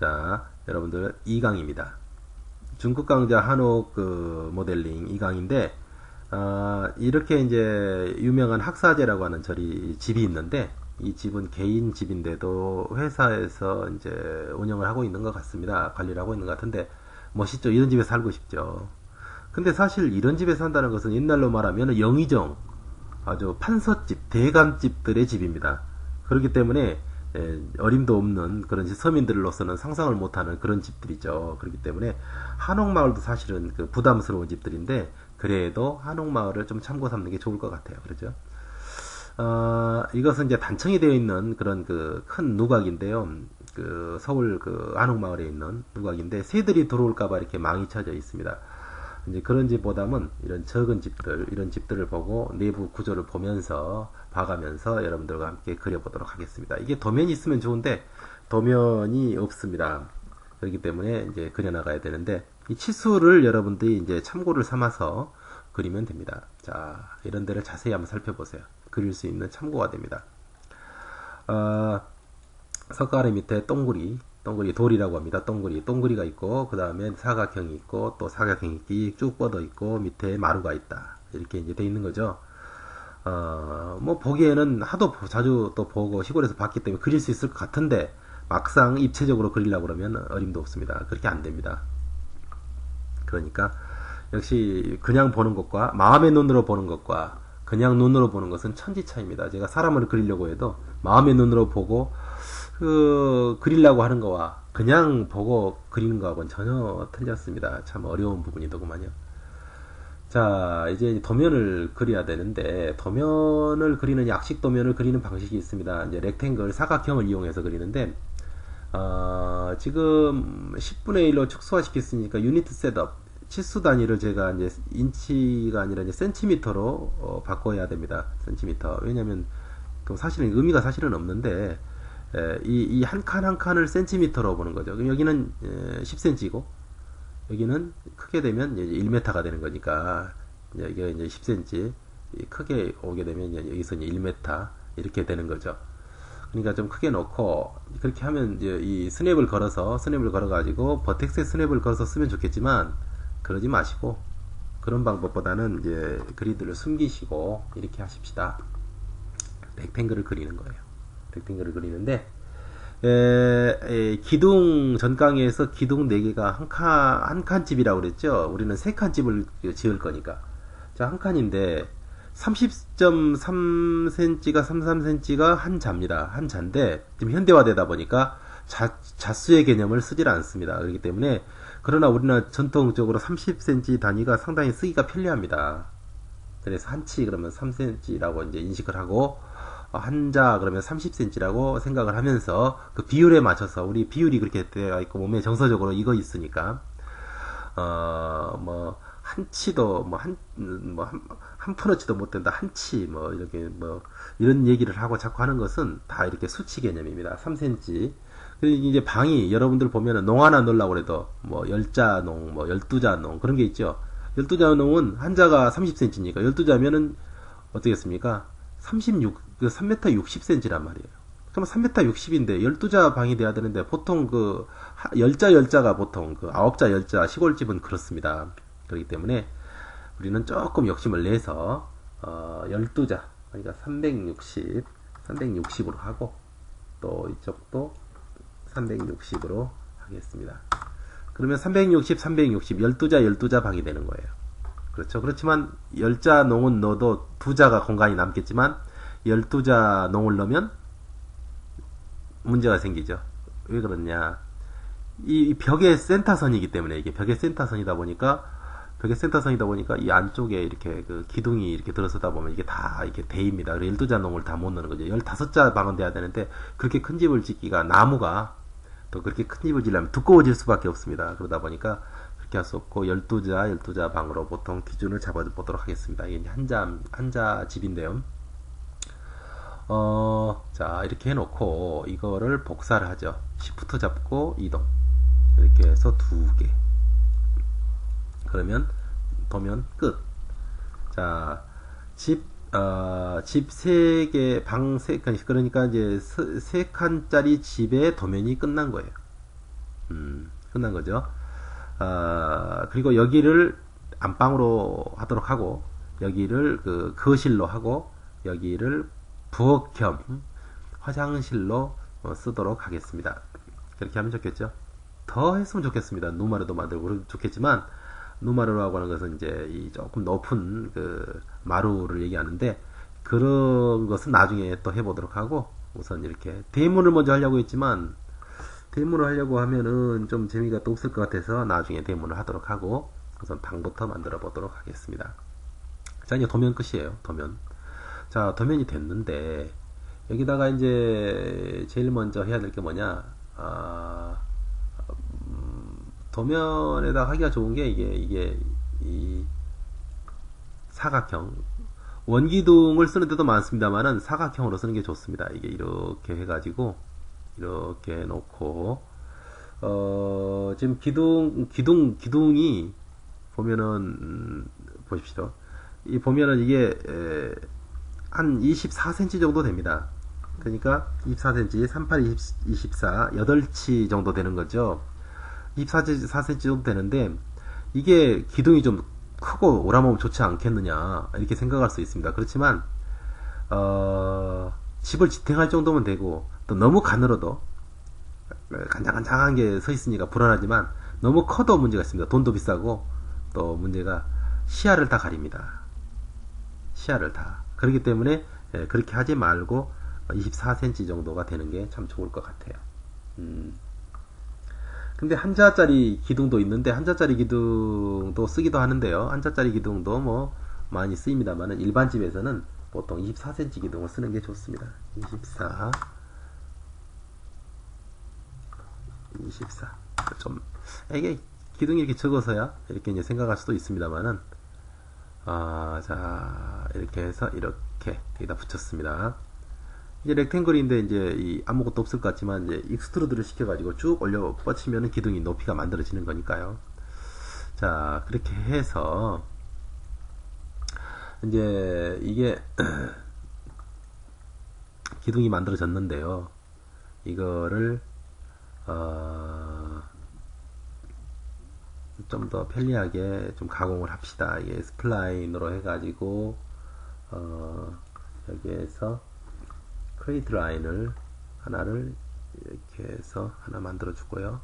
자, 여러분들 2강입니다. 중국 강자 한옥 그 모델링 2강인데 어, 이렇게 이제 유명한 학사제라고 하는 저리 집이 있는데 이 집은 개인 집인데도 회사에서 이제 운영을 하고 있는 것 같습니다. 관리를 하고 있는 것 같은데 멋있죠. 이런 집에 살고 싶죠. 근데 사실 이런 집에 산다는 것은 옛날로 말하면 영의정 아주 판서집, 대감집들의 집입니다. 그렇기 때문에 예, 어림도 없는 그런 서민들로서는 상상을 못하는 그런 집들이죠. 그렇기 때문에 한옥마을도 사실은 그 부담스러운 집들인데 그래도 한옥마을을 좀 참고 삼는 게 좋을 것 같아요. 그렇죠? 어, 이것은 이제 단청이 되어 있는 그런 그 큰 누각인데요. 그 서울 그 한옥마을에 있는 누각인데 새들이 들어올까봐 이렇게 망이 쳐져 있습니다. 이제 그런 집보다는 이런 적은 집들, 이런 집들을 보고 내부 구조를 보면서 봐가면서 여러분들과 함께 그려보도록 하겠습니다. 이게 도면이 있으면 좋은데 도면이 없습니다. 그렇기 때문에 이제 그려나가야 되는데 이 치수를 여러분들이 이제 참고를 삼아서 그리면 됩니다. 자, 이런 데를 자세히 한번 살펴보세요. 그릴 수 있는 참고가 됩니다. 어, 석가래 밑에 동그리, 동그리 돌이라고 합니다. 동그리, 동그리가 있고 그 다음에 사각형이 있고 또 사각형이 쭉 뻗어 있고 밑에 마루가 있다. 이렇게 이제 돼 있는 거죠. 어, 뭐 보기에는 하도 자주 또 보고 시골에서 봤기 때문에 그릴 수 있을 것 같은데 막상 입체적으로 그리려고 그러면 어림도 없습니다. 그렇게 안 됩니다. 그러니까 역시 그냥 보는 것과 마음의 눈으로 보는 것과 그냥 눈으로 보는 것은 천지 차이입니다. 제가 사람을 그리려고 해도 마음의 눈으로 보고 그 그리려고 하는 거와 그냥 보고 그리는 거하고는 전혀 틀렸습니다. 참 어려운 부분이더구만요. 자, 이제 도면을 그려야 되는데, 도면을 그리는 약식 도면을 그리는 방식이 있습니다. 이제 렉탱글, 사각형을 이용해서 그리는데, 어, 지금 10분의 1로 축소화시켰으니까 유니트 셋업, 치수 단위를 제가 이제 인치가 아니라 이제 센티미터로 어, 바꿔야 됩니다. 센티미터. 왜냐면, 그 사실은 의미가 사실은 없는데, 이 한칸한 칸을 센티미터로 보는 거죠. 그럼 여기는 에, 10cm고, 여기는 크게 되면 이제 1m가 되는 거니까 여기가 이제 10cm 크게 오게 되면 여기서 이제 1m 이렇게 되는 거죠. 그러니까 좀 크게 놓고 그렇게 하면 이제 이 스냅을 걸어서 스냅을 걸어 가지고 버텍스에 스냅을 걸어서 쓰면 좋겠지만 그러지 마시고 그런 방법보다는 이제 그리드를 숨기시고 이렇게 하십시다. 렉탱글을 그리는 거예요. 렉탱글을 그리는데 에, 에, 기둥 전 강의에서 기둥 4개가 한 칸, 한 칸 집이라고 그랬죠? 우리는 세 칸 집을 지을 거니까. 자, 한 칸인데, 30.3cm가 33cm가 한 자입니다. 한 자인데, 지금 현대화되다 보니까 자, 자수의 개념을 쓰질 않습니다. 그렇기 때문에, 그러나 우리는 전통적으로 30cm 단위가 상당히 쓰기가 편리합니다. 그래서 한치 그러면 3cm라고 이제 인식을 하고, 한자 그러면 30cm라고 생각을 하면서 그 비율에 맞춰서 우리 비율이 그렇게 되어 있고 몸에 정서적으로 이거 있으니까 어뭐 한치도 뭐한 뭐 한 한 푼어치도 못 된다 한치 뭐 이렇게 뭐 이런 얘기를 하고 자꾸 하는 것은 다 이렇게 수치 개념입니다 3cm 그리고 이제 방이 여러분들 보면은 농 하나 넣으려고 해도 뭐 열자 농, 뭐 열두자 농 그런 게 있죠. 열두자 농은 한자가 30cm니까 열두자면은 어떻겠습니까? 36, 그 3m 60cm란 말이에요. 그럼 3m 60인데 12자 방이 돼야 되는데 보통 그 10자 10자가 보통 그 9자 10자 시골집은 그렇습니다. 그렇기 때문에 우리는 조금 욕심을 내서 어 12자 그러니까 360 360으로 하고 또 이쪽도 360으로 하겠습니다. 그러면 360 360 12자 12자 방이 되는 거예요. 그렇죠. 그렇지만 열자 농은 넣어도 두 자가 공간이 남겠지만 열두 자 농을 넣으면 문제가 생기죠. 왜 그러냐? 이 벽의 센터선이기 때문에 이게 벽의 센터선이다 보니까 벽의 센터선이다 보니까 이 안쪽에 이렇게 그 기둥이 이렇게 들어서다 보면 이게 다 이렇게 대입니다. 그래서 12자 농을 다 못 넣는 거죠. 15자 방은 돼야 되는데 그렇게 큰 집을 짓기가 나무가 또 그렇게 큰 집을 지려면 두꺼워질 수밖에 없습니다. 그러다 보니까 그렇게 할 수 없고 12자, 12자 방으로 보통 기준을 잡아보도록 하겠습니다. 이게 한자, 한자 집인데요. 어, 자, 이렇게 해놓고 이거를 복사를 하죠. 시프트 잡고 이동. 이렇게 해서 두 개. 그러면 도면 끝. 자, 집, 어, 집 세 개, 방 세, 그러니까 이제 세 칸짜리 집의 도면이 끝난 거예요. 끝난 거죠. 아, 그리고 여기를 안방으로 하도록 하고 여기를 그 거실로 하고 여기를 부엌 겸 화장실로 어, 쓰도록 하겠습니다. 그렇게 하면 좋겠죠. 더 했으면 좋겠습니다. 누마르도 만들고 좋겠지만 누마르라고 하는 것은 이제 이 조금 높은 그 마루를 얘기하는데 그런 것은 나중에 또 해보도록 하고 우선 이렇게 대문을 먼저 하려고 했지만 대문을 하려고 하면은 좀 재미가 또 없을 것 같아서 나중에 대문을 하도록 하고 우선 방부터 만들어 보도록 하겠습니다. 자 이제 도면 끝이에요. 도면. 자 도면이 됐는데 여기다가 이제 제일 먼저 해야 될 게 뭐냐? 아, 음, 도면에다 하기가 좋은 게 이게 이게 이 사각형 원기둥을 쓰는 데도 많습니다만은 사각형으로 쓰는 게 좋습니다. 이게 이렇게 해가지고 이렇게 놓고 어, 지금 기둥 기둥 기둥이 보면은 음, 보십시오. 이 보면은 이게 에, 한 24cm 정도 됩니다. 그러니까 24cm, 38, 20, 24, 8치 정도 되는 거죠. 24cm 정도 되는데 이게 기둥이 좀 크고 오라면 좋지 않겠느냐 이렇게 생각할 수 있습니다. 그렇지만 어, 집을 지탱할 정도면 되고 또 너무 가늘어도 간장간장한 게 서 있으니까 불안하지만 너무 커도 문제가 있습니다. 돈도 비싸고 또 문제가 시야를 다 가립니다. 시야를 다. 그렇기 때문에 예, 그렇게 하지 말고 24cm 정도가 되는 게 참 좋을 것 같아요. 음. 근데 한자짜리 기둥도 있는데 한자짜리 기둥도 쓰기도 하는데요. 한자짜리 기둥도 뭐 많이 쓰입니다만 일반 집에서는 보통 24cm 기둥을 쓰는 게 좋습니다. 24 24. 좀, 이게 기둥이 이렇게 적어서야 이렇게 이제 생각할 수도 있습니다만은, 아, 자, 이렇게 해서 이렇게 여기다 붙였습니다. 이제 렉탱글인데 이제 이 아무것도 없을 것 같지만 이제 익스트루드를 시켜가지고 쭉 올려 뻗치면 기둥이 높이가 만들어지는 거니까요. 자, 그렇게 해서 이제 이게 기둥이 만들어졌는데요. 이거를 어, 좀 더 편리하게 좀 가공을 합시다. 이게 스플라인으로 해가지고 어, 여기에서 크레이트 라인을 하나를 이렇게 해서 하나 만들어 주고요.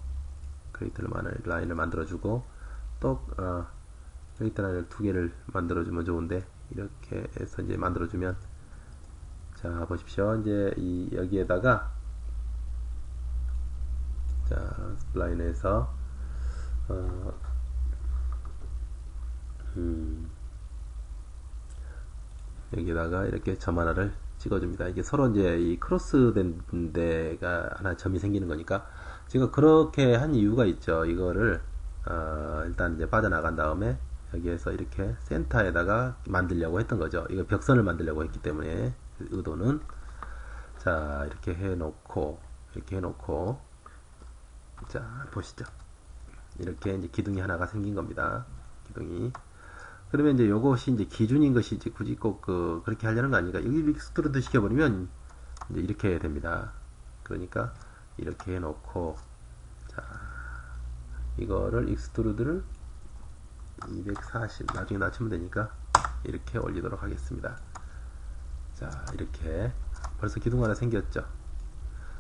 크레이트 라인을 만들어 주고 또 어, 크레이트 라인을 두 개를 만들어 주면 좋은데 이렇게 해서 이제 만들어 주면 자 보십시오. 이제 이 여기에다가 자 스플라인에서 어, 음, 여기다가 이렇게 점 하나를 찍어줍니다. 이게 서로 이제 이 크로스된 데가 하나 점이 생기는 거니까 제가 그렇게 한 이유가 있죠. 이거를 어, 일단 이제 빠져나간 다음에 여기에서 이렇게 센터에다가 만들려고 했던 거죠. 이거 벽선을 만들려고 했기 때문에 의도는 자 이렇게 해놓고 이렇게 해놓고 자 보시죠. 이렇게 이제 기둥이 하나가 생긴 겁니다. 기둥이 그러면 이제 요것이 이제 기준인 것이지 굳이 꼭 그 그렇게 하려는 거 아니니까 여기 익스트루드 시켜버리면 이제 이렇게 됩니다. 그러니까 이렇게 해놓고 자 이거를 익스트루드를 240 나중에 낮추면 되니까 이렇게 올리도록 하겠습니다. 자 이렇게 벌써 기둥 하나 생겼죠.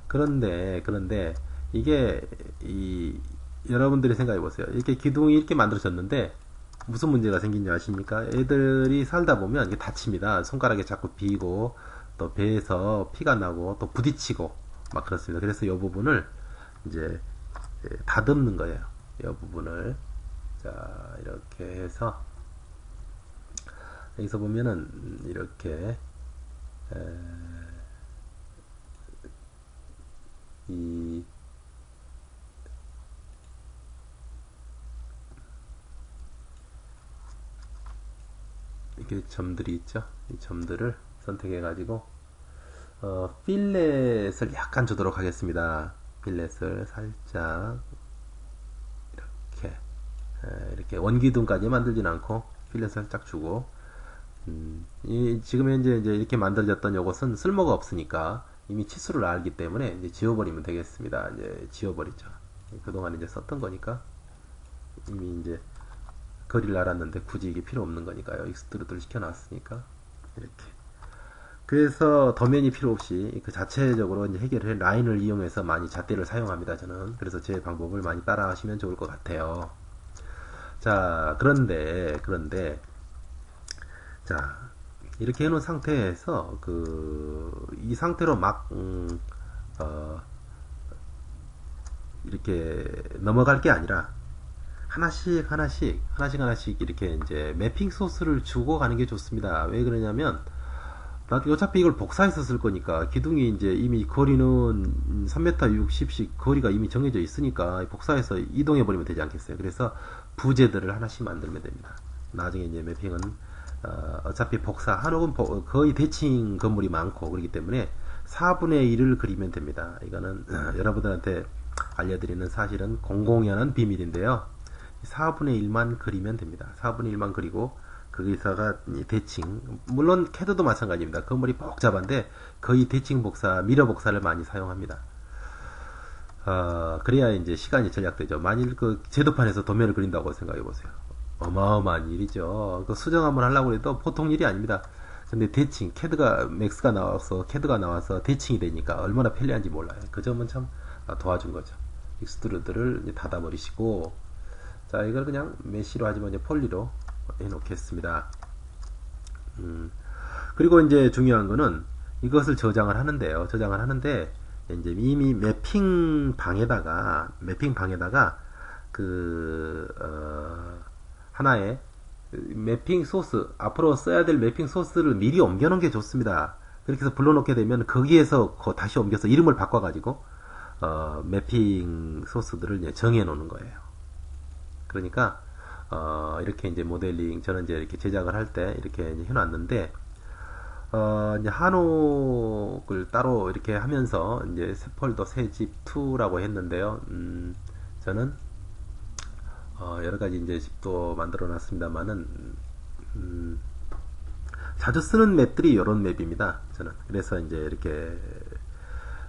그런데 그런데 이게 이 여러분들이 생각해 보세요. 이렇게 기둥이 이렇게 만들어졌는데 무슨 문제가 생긴지 아십니까? 애들이 살다 보면 이게 다칩니다. 손가락에 자꾸 비고 또 배에서 피가 나고 또 부딪히고 막 그렇습니다. 그래서 이 부분을 이제 예, 다듬는 거예요. 이 부분을 자 이렇게 해서 여기서 보면은 이렇게 이 이렇게 점들이 있죠. 이 점들을 선택해 가지고 어, 필렛을 약간 주도록 하겠습니다. 필렛을 살짝 이렇게 에, 이렇게 원기둥까지 만들진 않고 필렛을 살짝 주고 음, 이, 지금 현재 이제 이렇게 만들어졌던 요것은 쓸모가 없으니까 이미 치수를 알기 때문에 이제 지워버리면 되겠습니다. 이제 지워버리죠. 그동안 이제 썼던 거니까 이미 이제 거리를 알았는데 굳이 이게 필요 없는 거니까요. 익스트루드를 시켜놨으니까 이렇게. 그래서 도면이 필요 없이 그 자체적으로 이제 해결을 해 라인을 이용해서 많이 잣대를 사용합니다. 저는 그래서 제 방법을 많이 따라 하시면 좋을 것 같아요. 자 그런데 그런데 자 이렇게 해놓은 상태에서 그 이 상태로 막 음, 어, 이렇게 넘어갈 게 아니라 하나씩 하나씩 하나씩 하나씩 이렇게 이제 매핑 소스를 주고 가는 게 좋습니다. 왜 그러냐면 나중에 어차피 이걸 복사해서 쓸 거니까 기둥이 이제 이미 거리는 3m 60씩 거리가 이미 정해져 있으니까 복사해서 이동해 버리면 되지 않겠어요. 그래서 부재들을 하나씩 만들면 됩니다. 나중에 이제 매핑은 어, 차피 복사 한옥은 거의 대칭 건물이 많고 그렇기 때문에 4분의 1을 그리면 됩니다. 이거는 여러분들한테 알려드리는 사실은 공공연한 비밀인데요. 4분의 1만 그리면 됩니다. 4분의 1만 그리고 거기서가 대칭 물론 캐드도 마찬가지입니다. 건물이 복잡한데 거의 대칭 복사, 미러 복사를 많이 사용합니다. 어, 그래야 이제 시간이 절약되죠. 만일 그 제도판에서 도면을 그린다고 생각해 보세요. 어마어마한 일이죠. 그 수정 한번 하려고 해도 보통 일이 아닙니다. 근데 대칭, 캐드가, 맥스가 나와서, 캐드가 나와서 대칭이 되니까 얼마나 편리한지 몰라요. 그 점은 참 도와준 거죠. 익스트루드를 닫아버리시고, 자, 이걸 그냥 메시로 하지만 이제 폴리로 해놓겠습니다. 음, 그리고 이제 중요한 거는 이것을 저장을 하는데요. 저장을 하는데, 이제 이미 매핑 방에다가, 매핑 방에다가, 그, 어, 하나의 매핑 소스, 앞으로 써야 될 매핑 소스를 미리 옮겨 놓은 게 좋습니다. 그렇게 해서 불러놓게 되면 거기에서 다시 옮겨서 이름을 바꿔 가지고, 어, 매핑 소스들을 정해 놓는 거예요. 그러니까, 어, 이렇게 이제 모델링, 저는 이제 이렇게 제작을 할 때 이렇게 해놨는데, 어, 이제 한옥을 따로 이렇게 하면서 이제 새 폴더 새집 2라고 했는데요. 음, 저는 어, 여러 가지 이제 집도 만들어 놨습니다만은 음, 자주 쓰는 맵들이 이런 맵입니다. 저는 그래서 이제 이렇게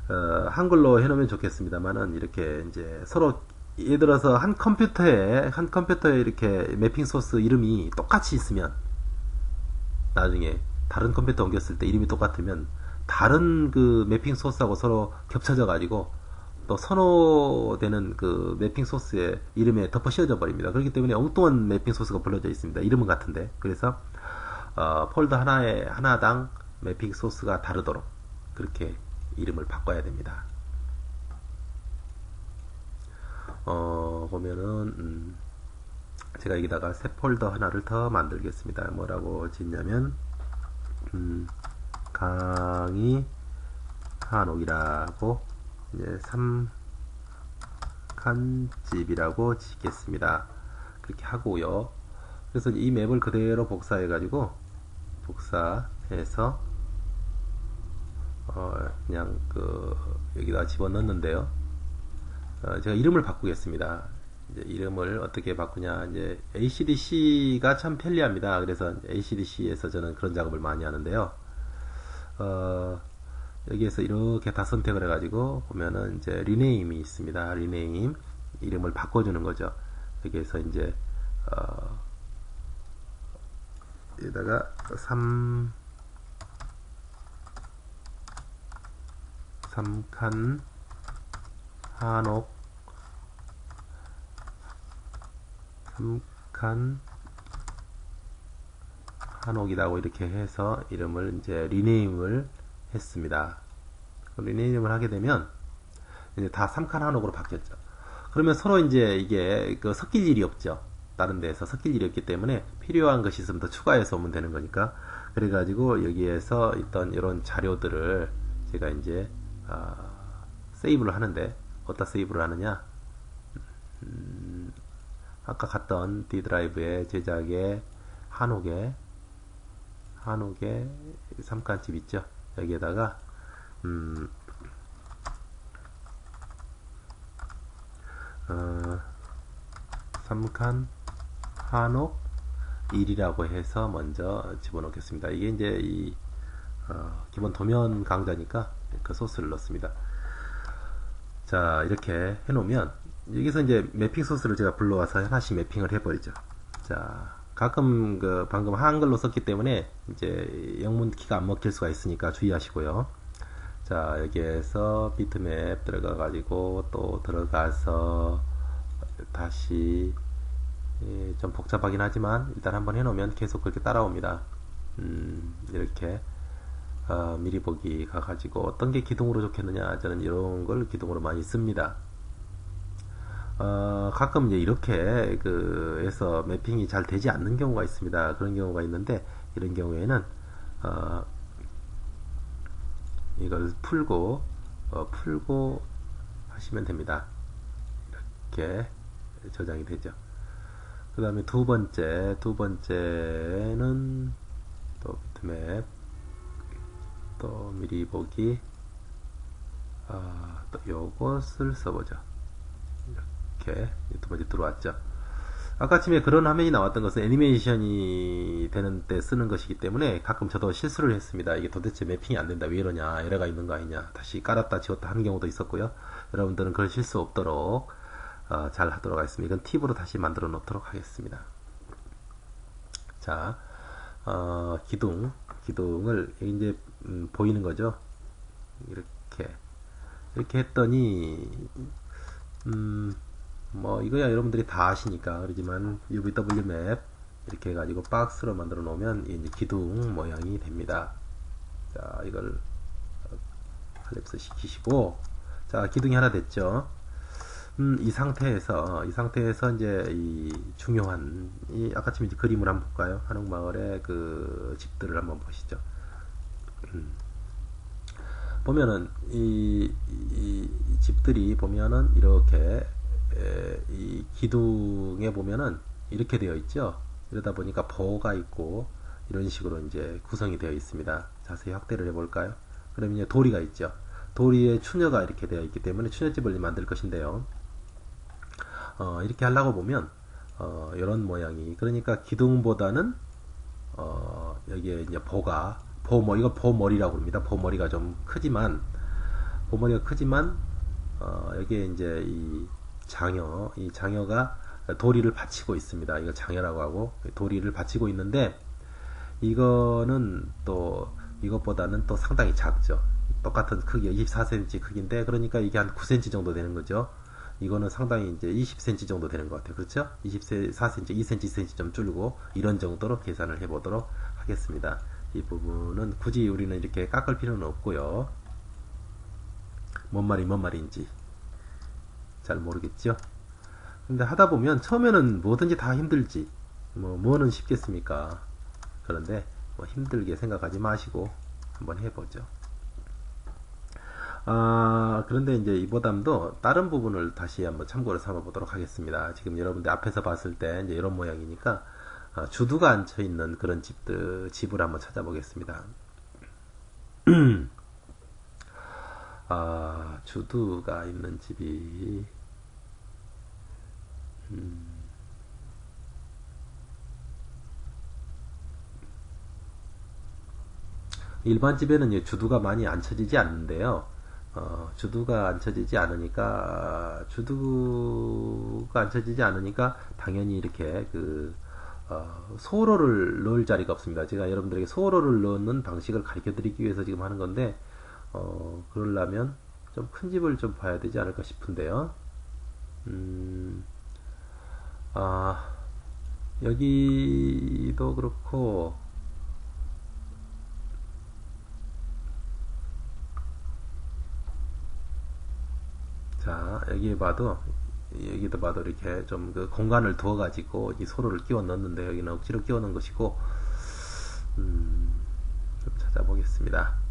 어, 한글로 해놓으면 좋겠습니다만은 이렇게 이제 서로 예를 들어서 한 컴퓨터에 한 컴퓨터에 이렇게 매핑 소스 이름이 똑같이 있으면 나중에 다른 컴퓨터 옮겼을 때 이름이 똑같으면 다른 그 매핑 소스하고 서로 겹쳐져 가지고 또 선호되는 그 매핑 소스의 이름에 덮어 씌워져 버립니다. 그렇기 때문에 엉뚱한 매핑 소스가 불러져 있습니다. 이름은 같은데. 그래서 어, 폴더 하나에 하나당 매핑 소스가 다르도록 그렇게 이름을 바꿔야 됩니다. 어, 보면은 음, 제가 여기다가 새 폴더 하나를 더 만들겠습니다. 뭐라고 짓냐면 음, 강의 한옥이라고 이제 3칸집이라고 짓겠습니다. 그렇게 하고요. 그래서 이 맵을 그대로 복사해 가지고 복사해서 어 그냥 그 여기다 집어넣는데요. 어 제가 이름을 바꾸겠습니다. 이름을 어떻게 바꾸냐 이제 ACDC가 참 편리합니다. 그래서 ACDC에서 저는 그런 작업을 많이 하는데요. 어 여기에서 이렇게 다 선택을 해가지고 보면은 이제 리네임이 있습니다. 리네임 이름을 바꿔주는 거죠. 여기에서 이제 어, 여기다가 3 3칸 한옥 3칸 한옥이라고 이렇게 해서 이름을 이제 리네임을 했습니다. 리네임을 하게 되면 이제 다 3칸 한옥으로 바뀌었죠. 그러면 서로 이제 이게 그 섞일 일이 없죠. 다른 데에서 섞일 일이 없기 때문에 필요한 것이 있으면 더 추가해서 오면 되는 거니까. 그래가지고 여기에서 있던 이런 자료들을 제가 이제 어, 세이브를 하는데 어디다 세이브를 하느냐? 음, 아까 갔던 D 드라이브의 제작에 한옥에 한옥에 3칸집 있죠. 여기에다가 음, 어, 3칸 한옥 1이라고 해서 먼저 집어넣겠습니다. 이게 이제 이 어, 기본 도면 강좌니까 그 소스를 넣습니다. 자 이렇게 해놓으면 여기서 이제 매핑 소스를 제가 불러와서 하나씩 매핑을 해버리죠. 자, 가끔 그 방금 한글로 썼기 때문에 이제 영문 키가 안 먹힐 수가 있으니까 주의하시고요. 자, 여기에서 비트맵 들어가 가지고 또 들어가서 다시 예, 좀 복잡하긴 하지만 일단 한번 해놓으면 계속 그렇게 따라옵니다. 음, 이렇게 어, 미리 보기 가가지고 어떤 게 기둥으로 좋겠느냐 저는 이런 걸 기둥으로 많이 씁니다. 어, 가끔 이제 이렇게 그 해서 매핑이 잘 되지 않는 경우가 있습니다. 그런 경우가 있는데 이런 경우에는 어, 이걸 풀고 어, 풀고 하시면 됩니다. 이렇게 저장이 되죠. 그 다음에 두 번째 두 번째는 또 비트맵 또 미리 보기 아, 또 요것을 써보죠. 이렇게 두 번째 들어왔죠. 아까 아침에 그런 화면이 나왔던 것은 애니메이션이 되는 때 쓰는 것이기 때문에 가끔 저도 실수를 했습니다. 이게 도대체 매핑이 안 된다. 왜 이러냐. 에러가 있는 거 아니냐. 다시 깔았다 지웠다 하는 경우도 있었고요. 여러분들은 그런 실수 없도록 어, 잘 하도록 하겠습니다. 이건 팁으로 다시 만들어 놓도록 하겠습니다. 자, 어, 기둥, 기둥을 이제 음, 보이는 거죠. 이렇게 이렇게 했더니 음, 뭐 이거야 여러분들이 다 아시니까 그러지만 UVW 맵 이렇게 해가지고 박스로 만들어 놓으면 이제 기둥 모양이 됩니다. 자 이걸 칼랩스 시키시고 자 기둥이 하나 됐죠. 음, 이 상태에서 이 상태에서 이제 이 중요한 이 아까쯤 이제 그림을 한번 볼까요? 한옥 마을의 그 집들을 한번 보시죠. 음. 보면은 이, 이, 이, 집들이 보면은 이렇게 에, 이 기둥에 보면은 이렇게 되어 있죠. 이러다 보니까 보가 있고 이런 식으로 이제 구성이 되어 있습니다. 자세히 확대를 해볼까요? 그럼 이제 도리가 있죠. 도리에 추녀가 이렇게 되어 있기 때문에 추녀집을 만들 것인데요. 어, 이렇게 하려고 보면 어, 이런 모양이 그러니까 기둥보다는 어, 여기에 이제 보가 보머 이거 보머리라고 합니다. 보머리가 좀 크지만 보머리가 크지만 어, 여기에 이제 이 장여 이 장여가 도리를 받치고 있습니다. 이거 장여라고 하고 도리를 받치고 있는데 이거는 또 이것보다는 또 상당히 작죠. 똑같은 크기 24cm 크기인데 그러니까 이게 한 9cm 정도 되는 거죠. 이거는 상당히 이제 20cm 정도 되는 것 같아요. 그렇죠? 24cm, 2cm, 2cm 좀 줄고 이런 정도로 계산을 해보도록 하겠습니다. 이 부분은 굳이 우리는 이렇게 깎을 필요는 없고요. 뭔 말이 뭔 말인지 잘 모르겠죠? 근데 하다 보면 처음에는 뭐든지 다 힘들지. 뭐 뭐는 쉽겠습니까? 그런데 뭐 힘들게 생각하지 마시고 한번 해보죠. 아, 그런데 이제 이 보담도 다른 부분을 다시 한번 참고를 삼아 보도록 하겠습니다. 지금 여러분들 앞에서 봤을 때 이제 이런 모양이니까 아, 주두가 앉혀 있는 그런 집들 집을 한번 찾아보겠습니다. 아, 주두가 있는 집이 음, 일반 집에는 주두가 많이 앉혀지지 않는데요. 어, 주두가 앉혀지지 않으니까 주두가 앉혀지지 않으니까 당연히 이렇게 그 어, 소로를 넣을 자리가 없습니다. 제가 여러분들에게 소로를 넣는 방식을 가르쳐 드리기 위해서 지금 하는 건데 어, 그러려면 좀 큰 집을 좀 봐야 되지 않을까 싶은데요. 음, 아, 여기도 그렇고 자 여기 봐도 여기도 봐도 이렇게 좀 그 공간을 두어 가지고 이 소로를 끼워 넣는데 여기는 억지로 끼워 넣은 것이고 음, 좀 찾아보겠습니다